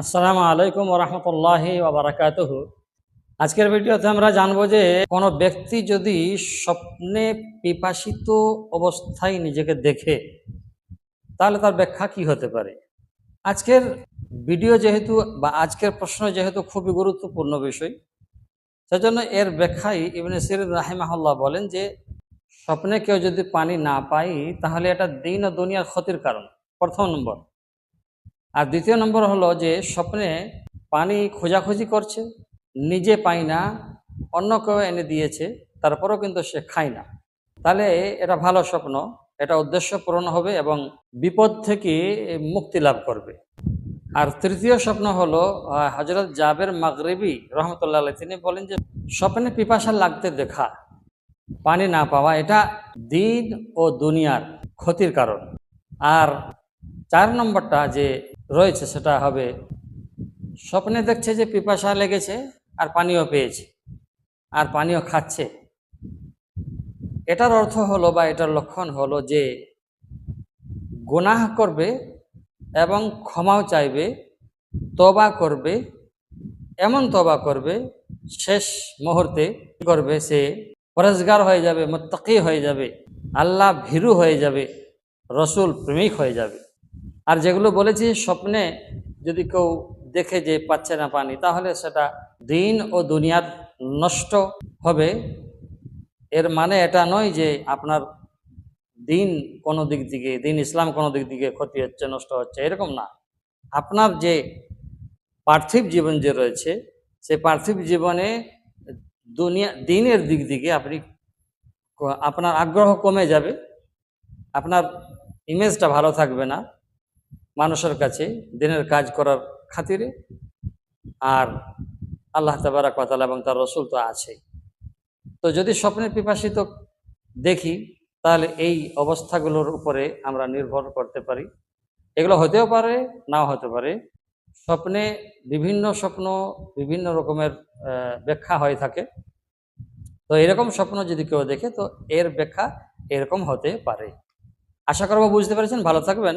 আসসালামু আলাইকুম ওরহমতুল্লাহ ওবরাকাতুহ আজকের ভিডিওতে আমরা জানব যে কোনো ব্যক্তি যদি স্বপ্নে পিপাসিত অবস্থায় নিজেকে দেখে, তাহলে তার ব্যাখ্যা কি হতে পারে? আজকের ভিডিও যেহেতু বা আজকের প্রশ্ন যেহেতু খুবই গুরুত্বপূর্ণ বিষয়, সেজন্য এর ব্যাখ্যাই ইবনে সিরিদ রাহিমাহুল্লাহ বলেন যে, স্বপ্নে কেউ যদি পানি না পায়, তাহলে এটা দিন ও দুনিয়ার ক্ষতির কারণ। প্রথম নম্বর। আর দ্বিতীয় নম্বর হলো যে স্বপ্নে পানি খোঁজাখুঁজি করছে, নিজে পায় না, অন্য কেউ এনে দিয়েছে, তারপরেও কিন্তু সে খায় না। তাহলে এটা ভালো স্বপ্ন, এটা উদ্দেশ্য পূরণ হবে এবং বিপদ থেকে মুক্তি লাভ করবে। আর তৃতীয় স্বপ্ন হলো হজরত জাবের মাগরিবি রহমতুল্লাহ তিনি বলেন যে স্বপ্নে পিপাসা লাগতে দেখা, পানি না পাওয়া, এটা দিন ও দুনিয়ার ক্ষতির কারণ। আর চার নম্বরটা যে রয়েছে, সেটা হবে। স্বপ্নে দেখছে যে পিপাসা লেগেছে আর পানিও পেয়েছে, আর পানিও খাচ্ছে। এটার অর্থ হলো বা এটার লক্ষণ হলো যে গুনাহ করবে এবং ক্ষমাও চাইবে তবা করবে, এমন তবা করবে, শেষ মুহূর্তে করবে? সে পরেজগার হয়ে যাবে, মোত্তাকি হয়ে যাবে, আল্লাহ ভীরু হয়ে যাবে, রসুল প্রেমিক হয়ে যাবে। আর যেগুলো বলেছি, স্বপ্নে যদি কেউ দেখে যে পাচ্ছে না পানি, তাহলে সেটা দিন ও দুনিয়ার নষ্ট হবে। এর মানে এটা নয় যে আপনার দিন কোনো দিক থেকে দিন ইসলাম কোনো দিক থেকে ক্ষতি হচ্ছে, নষ্ট হচ্ছে, এরকম না। আপনার যে পার্থিব জীবন যে রয়েছে, সেই পার্থিব জীবনে দুনিয়া, দিনের দিক থেকে আপনি আপনার আগ্রহ কমে যাবে, আপনার ইমেজটা ভালো থাকবে না। মানুষের কাছে দিনের কাজ করার খাতিরে আর আল্লাহ তাবারাক ওয়া এবং তার রসুল তো আছেই। তো যদি স্বপ্নের পিপাসিত দেখি, তাহলে এই অবস্থাগুলোর উপরে আমরা নির্ভর করতে পারি। এগুলো হতেও পারে, নাও হতে পারে। স্বপ্নে বিভিন্ন স্বপ্ন বিভিন্ন রকমের ব্যাখ্যা হয়ে থাকে। তো এরকম স্বপ্ন যদি কেউ দেখে, তো এর ব্যাখ্যা এরকম হতে পারে। আশা করব বুঝতে পেরেছেন। ভালো থাকবেন।